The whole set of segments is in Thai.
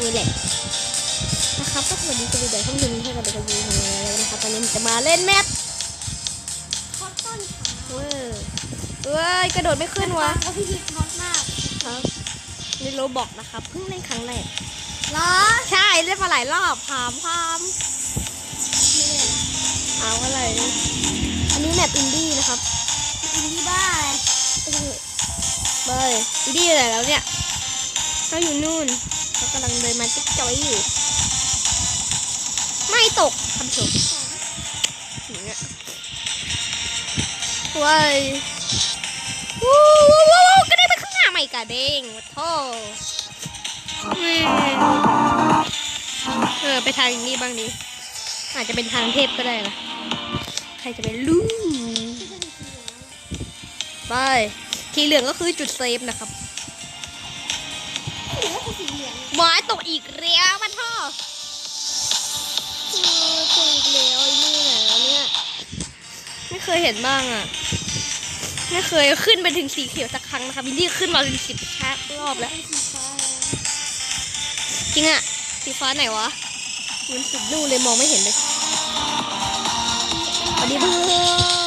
มือแหละนะครับก็สวัสดีสวัสดีเดี๋ยวท่านผู้ชมให้กับเด็กดูของเราแล้วนะครับตอนนี้ผมจะมาเล่นแมปฮอตต้นขาเว้ยเอ้ยกระโดดไม่ขึ้นวะแล้วพี่พีฮอตมากครับในโรบอกนะครับเพิ่งเล่นครั้งแรกเหรอใช่เล่นมาหลายรอบพามพามนี่เลยเอาอะไรนะอันนี้แมปอินดี้นะครับอินดี้บ้าเลยเออเบยอินดี้อะไรแล้วเนี่ยเขาอยู่นู่น เขากำลังเดินมาจิ๊กจอยอยู่ ไม่ตกท่านผู้ชมอย่างเงี้ยว้ยวู้วู้วู้วู้กระเด้งไปข้างหน้าไม่กระเด้งโท่เออไปทางนี้บ้างดิอาจจะเป็นทางเทพก็ได้นะใครจะไปรู้ที่จะมีสีเหลืองไปทีเหลืองก็คือจุดเซฟนะครับ ไม้ตกอีกแล้วมาท่อเออตกอีกแล้วไอ้นี่ไหนแล้วเนี่ย ไม่เคยเห็นบ้างอะ ไม่เคยขึ้นไปถึงสีเขียวสักครั้งนะคะวินดี้ขึ้นมาเป็นสิบชาติรอบแล้วเป็นสีฟ้าเลยจริงอะ สีฟ้าไหนวะมันสุดนู่นเลยมองไม่เห็นเลยสวัสดีเพื่อ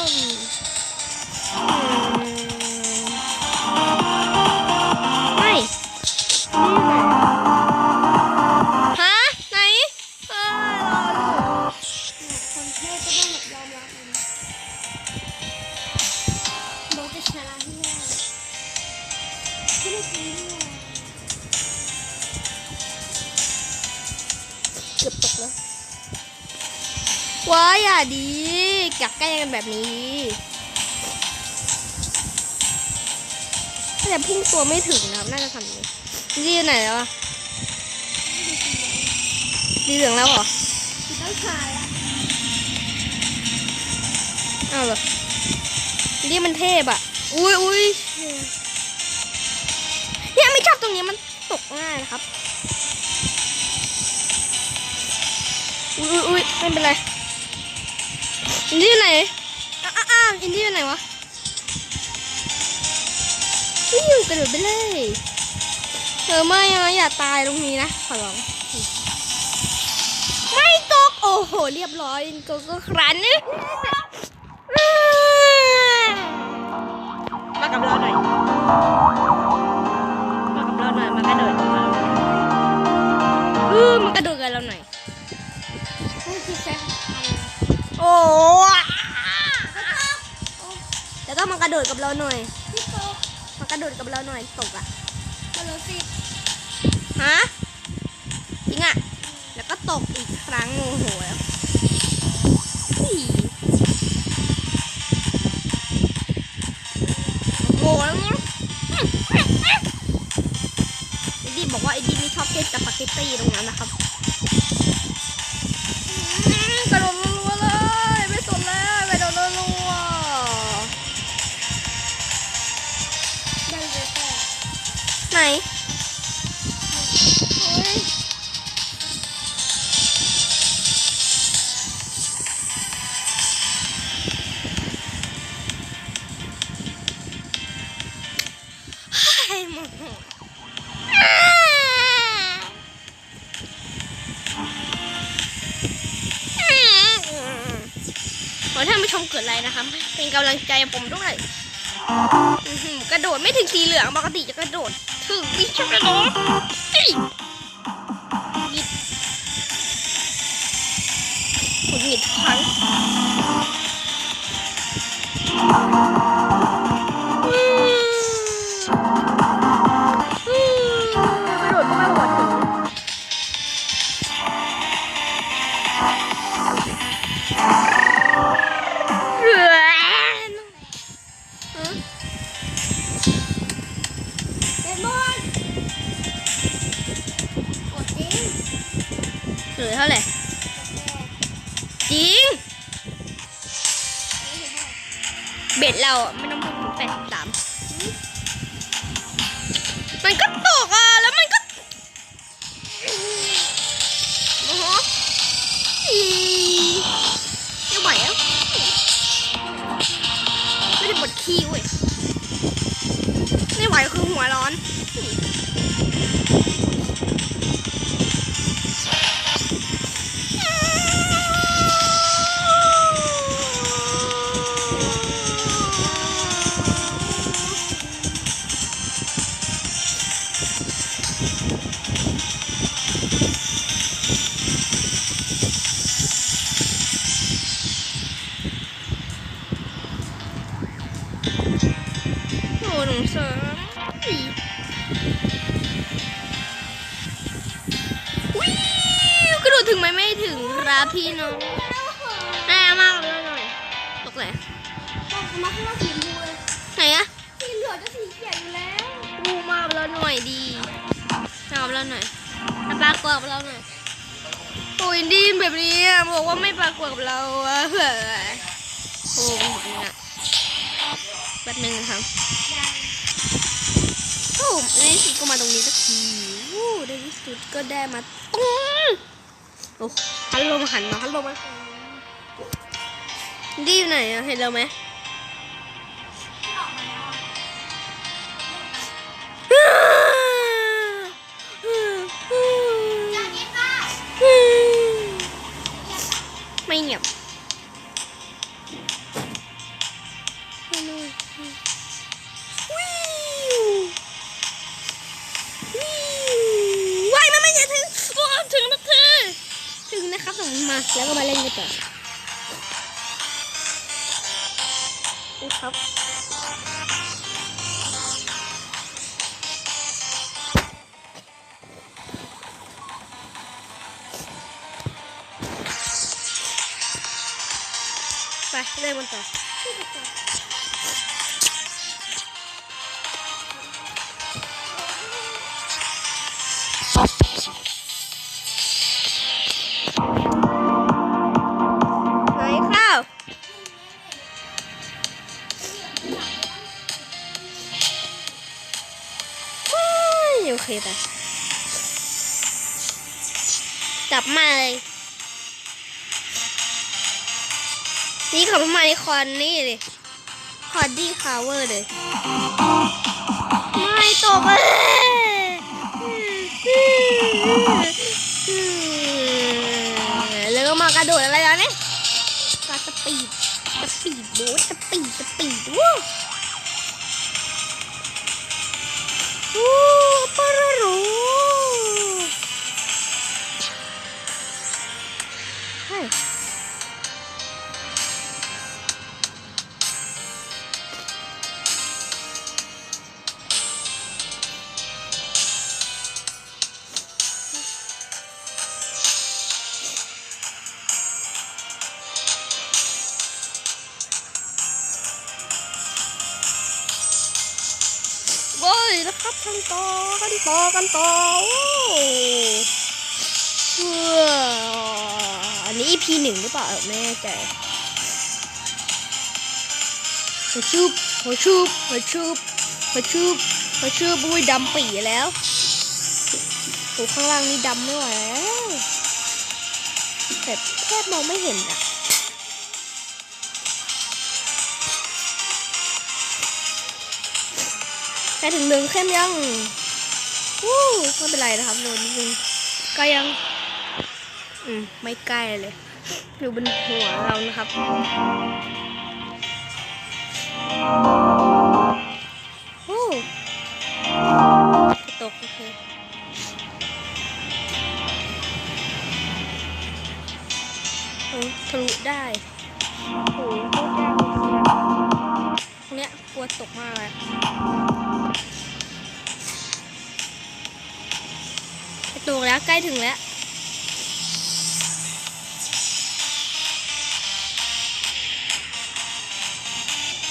น แกล้งกันแบบนี้แต่พุ่งตัวไม่ถึงนะครับ น่าจะทำยังไงดีอยู่ไหนแล้วอะดีเหลืองแล้วเหรอต้องชายอะอ้าวเหรอดีมันเทพอะอุ้ยอุ้ยเนี่ยไม่ชอบตรงนี้มันตกง่ายนะครับ อุ้ยอุ้ยไม่เป็นไรอินดี้อยู่ไหน อ้าวอ้าวอินดี้อยู่ไหนวะวิ่งกระโดดไปเลยเธอไม่นะอย่าตายตรงนี้นะ ขอร้อง ไม่ตก โอ้โห เรียบร้อยก็ก็ครันนี่มากับเราหน่อย มากับเราหน่อย มากระโดดกับเราหน่อยอือมากระโดดกับเราหน่อยนี่คือแซงโอ้ โดดกับเราหน่อยพี่โตมากระโดดกับเราหน่อยตกอะฮัลโหลสิฮะจริงอะ แล้วก็ตกอีกครั้งโอ้โหแล้วอี้โอ้โหแล้วมั้งไอ้ดีบอกว่าไอ้ดีไม่ชอบเทศสปาเกตตี้ตรงนั้นนะครับอืมกระโดด เกิดอะครับ เป็นกำลังใจผมด้วยกระโดดไม่ถึงสีเหลืองปกติจะกระโดดถึงวิชกระโดดเฮ้ยหงิดหงุดหงิดทุกครั้ง เหลือเท่าไหร่จริง เบ็ดเราไม่ต้องพูดถึงแปดสิบสามมันก็ตกอะ แล้วมันก็โอ้โหอีไม่ไหวแล้วไม่ได้บดขี้เว้ยไม่ไหวคือหัวร้อน แบบนี้อะบอกว่าไม่ปรากฏกับเราอะเฮ้ยโอ้ยจริงอะแป๊บนึงนะครับโอ้ในสุดก็มาตรงนี้สักทีโอ้ในที่สุดก็ได้มาตรงโอ้ฮัลโหลมาหันมาฮัลโหลมาดีอยู่ไหนอะเห็นเราไหม ถึงนะครับส่งม ไป จับมาเลย นี่ของมาในคอนนี่เลย คอนดี้คาเวอร์เลย ไม่ตกเลยแล้วก็มากระโดดอะไรแล้วเนี่ยกระสปีดสปีดโบ๊ทสปีดสปีดวู้ กันต่อกันต่อโอ้เพื่ออันนี้ EP หนึ่งหรือเปล่าไม่แน่ใจหัวชุบหัวชุบหัวชุบหัวชุบหัวชุบอุ้ยดำปีแล้วโอ้ข้างล่างนี่ดำไม่ไหวแล้วแต่แทบมองไม่เห็นอะใกล้ถึงหนึ่งเข้มยัง วู้ไม่เป็นไรนะครับโดนนิดนึงกล้ยัง อืม ไม่ใกล้เลยอยู่บนหัวเรานะครับ โอ้ตกโอเคโอ้ทะลุได้โอ้โคตรยากเลยตรงเนี้ยกลัวตกมากเลย ตกแล้วใกล้ถึงแล้ว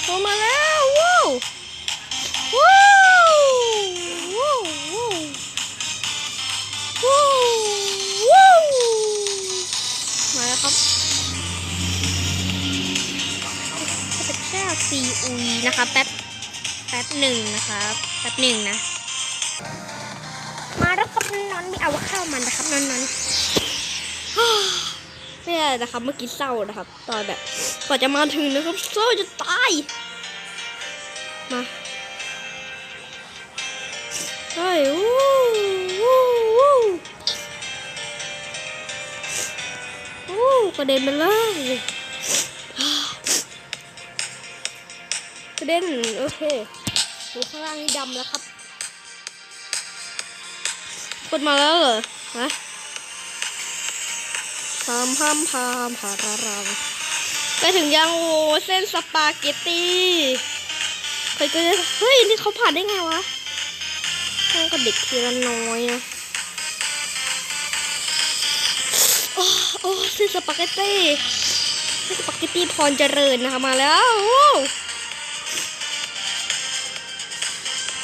โตมาแล้วว้าวว้าวว้าวว้าวว้าวมาแล้วครับพระเจ้าซีอุยนะคะแป๊บแป๊บหนึ่งนะครับแป๊บหนึ่งนะ นอนไม่เอาข้าวมันนะครับนอนนอนไม่ได้นะครับ เมื่อกี้เศร้านะครับ ตอนแบบกว่าจะมาถึงนะครับเศร้าจะตาย มาเฮ้ยวู้วู้วู้วู้กระเด็นไปเลยกระเด็นโอเคดูข้างล่างนี่ดำแล้วครับ ดมาแล้วเหรอฮะพามพามพามพาราราไปถึงยังโอ้เส้นสปาเกตตี้เคยก็จะเฮ้ย นี่เขาผ่านได้ไงวะแม่งก็เด็กทีละน้อยนะโอ้โอ้เส้นสปาเกตตี้เส้นสปาเกตตี้พรเจริญนะคะมาแล้ว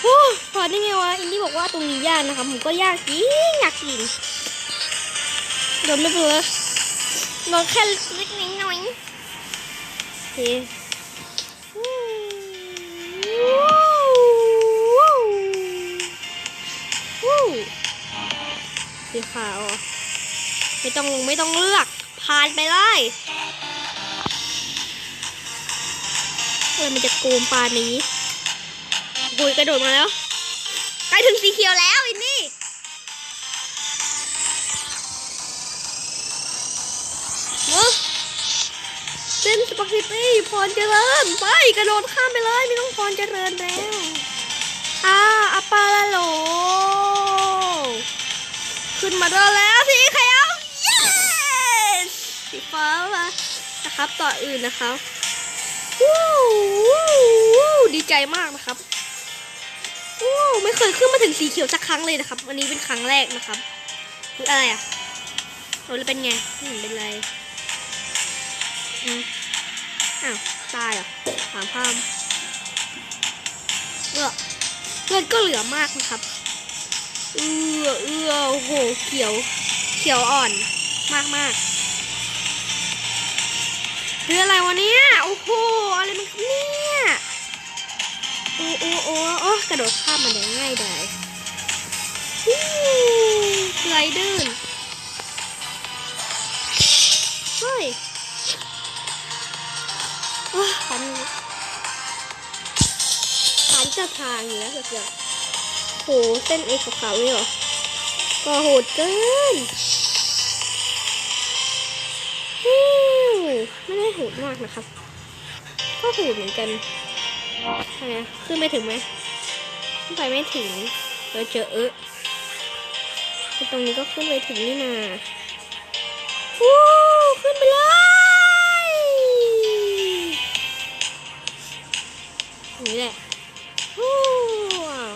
โอ้โอ้ผ่านได้ไงวะอินดี้บอกว่าตรงนี้ยากนะคะผมก็ยากจริงอยากกินโดนไม่เป็นไรโดนแค่เล็กน้อยๆโอเคว้าวว้าวสีขาวไม่ต้องลงไม่ต้องเลือก ผ่านไปเลยอะไรมันจะโกงปานี้ นี้บุยกระโดดมาแล้วใกล้ถึงสีเขียวแล้วอินนี่เอ้เส้นสปาเกตตี้พรเจริญไปกระโดดข้ามไปเลยไม่ต้องพรเจริญแล้วอ่าอัปปาลโหลขึ้นมาได้แล้วสีเขียว yes สีฟ้ามานะครับต่ออื่นนะครับวู้วู้วู้ดีใจมากนะครับ วู้ไม่เคยขึ้นมาถึงสีเขียวสักครั้งเลยนะครับ วันนี้เป็นครั้งแรกนะครับคืออะไรอะโอ้แล้วเป็นไงไม่เห็นเป็นไรอืมอ้าวตายเหรอถามพามเออเลือดก็เหลือมากนะครับเอือเอือโอ้โหเขียว เขียวอ่อนมากมากเรืออะไรวะเนี่ยโอ้โหอะไรมันเนี่ย โอ้โอ้โอ้โอ้กระโดดข้ามมันได้ง่ายได้ฮู้สไลเดอร์เฮ้ยว้าพันพันจะทางอยู่แล้วเกือบโหเส้นเอกขาวนี่เหรอ ก็โหดเกินฮิ้วไม่ได้โหดมากนะครับ ก็โหดเหมือนกัน ทำไมขึ้นไปถึงไหมขึ้นไปไม่ถึงเราเจอเอะตรงนี้ก็ขึ้นไปถึงนี่นาวู้ขึ้นไปเลยนี่แหละฮู้ว้าว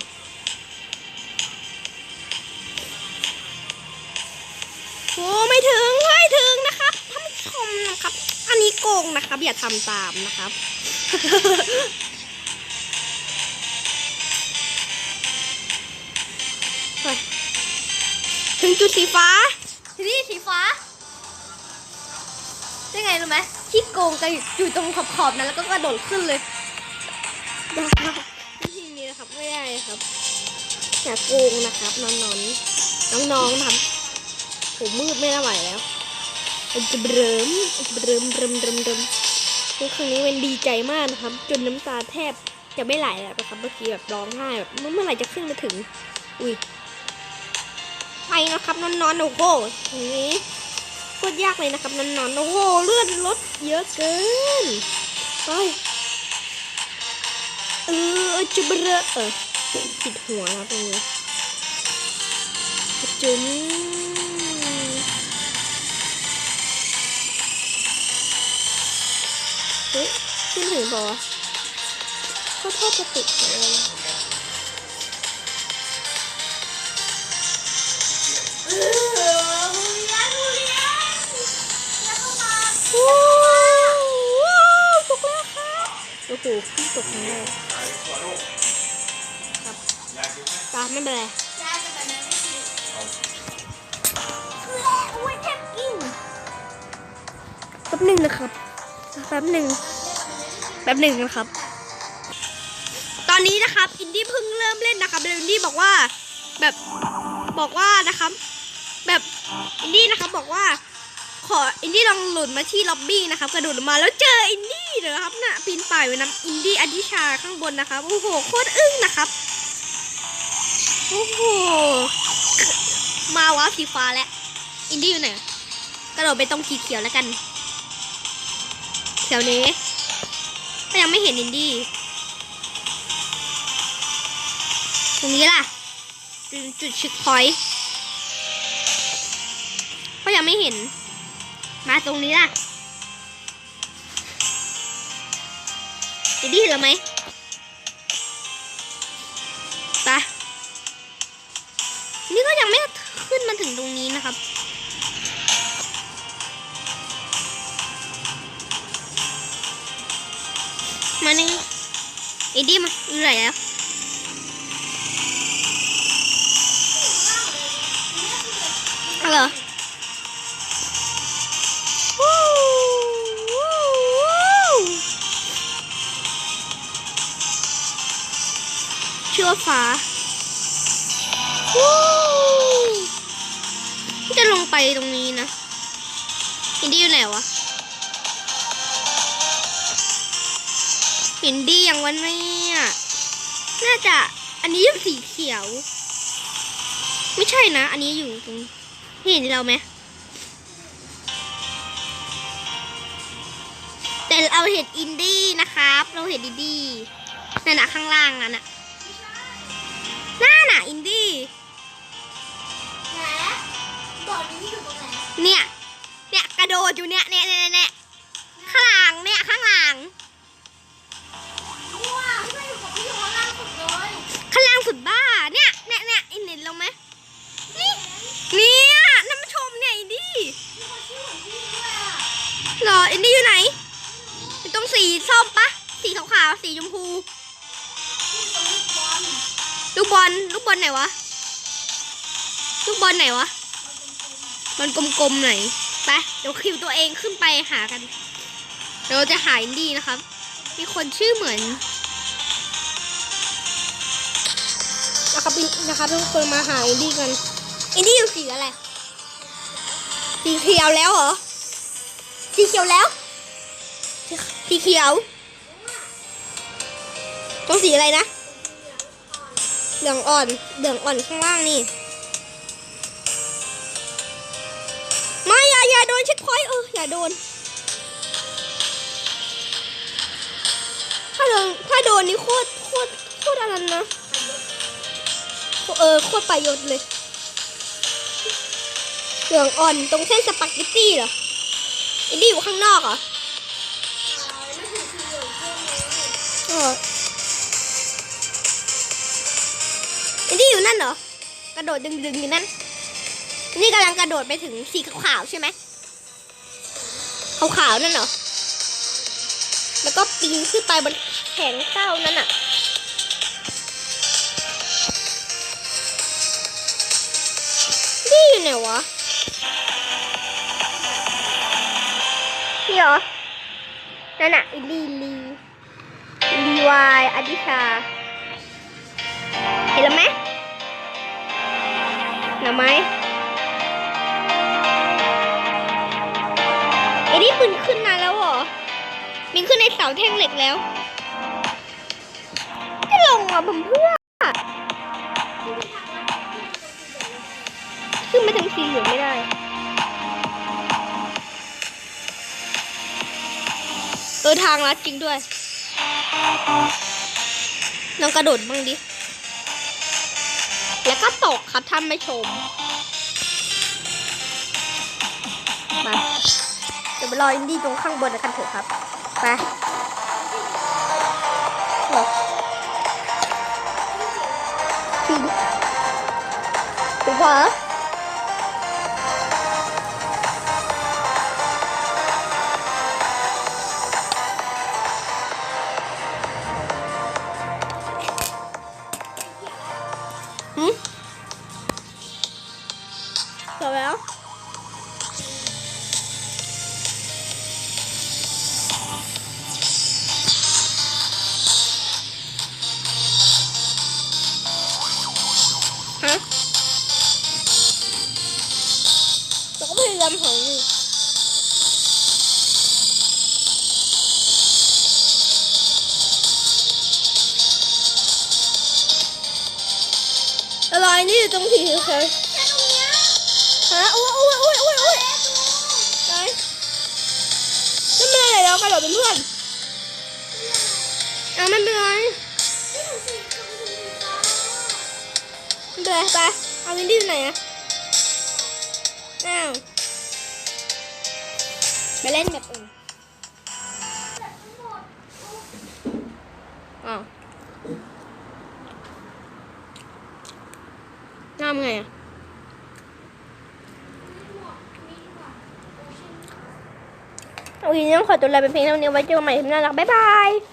โอ้ไม่ถึงไม่ถึงนะครับท่านผู้ชมนะครับ อันนี้โกงนะครับ อย่าทำตามนะครับ ถึงจุดสีฟ้า ทีนี้สีฟ้าได้ไงรู้ไหมที่โกงกันอยู่ตรงขอบๆนั้นแล้วก็กระโดดขึ้นเลยนะครับวิธีนี้นะครับไม่ได้ครับอย่าโกงนะครับน้องๆน้องๆนะครับผมมืดไม่ไหวแล้วมันจะเริ่มมันจะเริ่มเริ่มเริ่มเริ่มคือครั้งนี้มันดีใจมากนะครับ จนน้ำตาแทบจะไม่ไหลแล้วนะครับเมื่อกี้แบบร้องไห้แบบเมื่อเมื่อไหร่จะขึ้นมาถึง อุ้ย ไปนะครับนอนๆโอ้โหอย่างนี้โคตรยากเลยนะครับนอนๆโอ้โหเลือดลดเยอะเกินไปเออจะเบลอเออปิดหัวนะตรงนี้จุ๋มเฮ้ยขึ้นถึงบอกก็ทอดจะติดเลย โอ้โหขึ้นตกครั้งแรกตาไม่เป็นไรแป๊บหนึ่งนะครับแป๊บหนึ่งแป๊บหนึ่งนะครับ ตอนนี้นะครับอินดี้เพิ่งเริ่มเล่นนะครับแล้วอินดี้บอกว่า แบบบอกว่านะครับ แบบอินดี้นะครับบอกว่า ขออินดี้ลองหลุดมาที่ล็อบบี้นะครับ กระโดดมาแล้วเจออินดี้ เลยนะครับน่ะปีนป่ายไว้น้ำอินดี้อดิชาข้างบนนะครับ โอ้โห โคตรอึ้งนะครับ โอ้โห มาวะสีฟ้าแล้ว อินดี้อยู่ไหน กระโดดไปตรงสีเขียวแล้วกันแถวนี้ก็ยังไม่เห็นอินดี้ ตรงนี้ล่ะ จุดจุดเช็คพอยต์ก็ยังไม่เห็น มาตรงนี้ล่ะ อินดี้เห็นแล้วไหมไปนี่ก็ยังไม่ขึ้นมาถึงตรงนี้นะครับ มานี่อินดี้มาอยู่ไหนแล้วเหรอ ชื่อว่าฟ้าวู้จะลงไปตรงนี้นะอินดี้อยู่ไหนวะอินดี้ยังวันนี้น่าจะอันนี้ยังสีเขียว ไม่ใช่นะ อันนี้อยู่ตรงเห็นเราไหมแต่เราเห็นอินดี้นะครับ เราเห็นอินดี้นั่นนะข้างล่างนั่นน่ะ บ่อนี้อยู่ตรงไหนเนี่ย เนี่ยกระโดดอยู่เนี่ยเนี่ยเนี่ยเนี่ยข้างหลังเนี่ยข้างหลัง ว้าวที่ไม่อยู่กับพี่อยู่ข้างล่างสุดเลยข้างล่างสุดบ้า เนี่ยเนี่ยเนี่ยอินเห็นเราไหมนี่เนี่ยน้ำชมเนี่ยอินดี้มีคนชื่อเหมือนพี่ด้วยอะเหรออินดี้อยู่ไหนอยู่ตรงสีส้มปะสีขาวๆสีชมพูที่ตรงลูกบอลลูกบอลลูกบอลไหนวะ ลูกบอลไหนวะ มันกลมๆไหนไปเดี๋ยวคิวตัวเองขึ้นไปหากันเราจะหาอินดี้นะครับ มีคนชื่อเหมือนนะครับนะครับทุกคนมาหาอินดี้กันอินดี้อยู่สีอะไรสีเขียวแล้วเหรอสีเขียวแล้วสีสีเขียวตรงสีอะไรนะเหลืองอ่อนเหลืองอ่อนข้างล่างนี่ โดนเช็คพอยต์เอออย่าโดน ถ้าโดนถ้าโดนนี่โคตรโคตรโคตรอะไรนะเออโคตรประโยชน์เลยเหลืองอ่อนตรงเส้นสปาเกตตี้เหรออินดี้อยู่ข้างนอกเหรอะอินดี้อยู่นั่นเหรอกระโดดดึงดึงๆอยู่นั่นนี่กำลังกระโดดไปถึงสีขาวใช่ไหม ขาวๆนั่นเหรอ แล้วก็ปีนขึ้นไปบนแขนเก้านั่นอะนี่อยู่ไหนวะนี่เหรอ นั่นอะอีลีลีลีวายอดิชา เห็นแล้วไหมเห็นไหม นี่ปืนขึ้นมาแล้วเหรอมินขึ้นในเสาแท่งเหล็กแล้วจะลงมาผมเพื่อขึ้นไปถึงสีเหลืองไม่ได้เออทางลัดจริงด้วยลองกระโดดบ้างดิ แล้วก็ตกครับท่านไม่ชม มา ดี๋ยวไปรออินดี้ตรงข้างบนกันเถอะครับไปเหรอปีนถูก เป็นไรเรากระโดดเป็นเพื่อนเอะไม่เป็นไรไม่เป็นไรไปเอาวินดี้อยู่ไหนอะอ้าวไปเล่นแบบอื่นอ้าวน้ำไงอะ โอเคงั้นขอตัวลาไปเพลงเท่านี้ไว้เจอกันใหม่คลิปหน้ารักบ๊ายบาย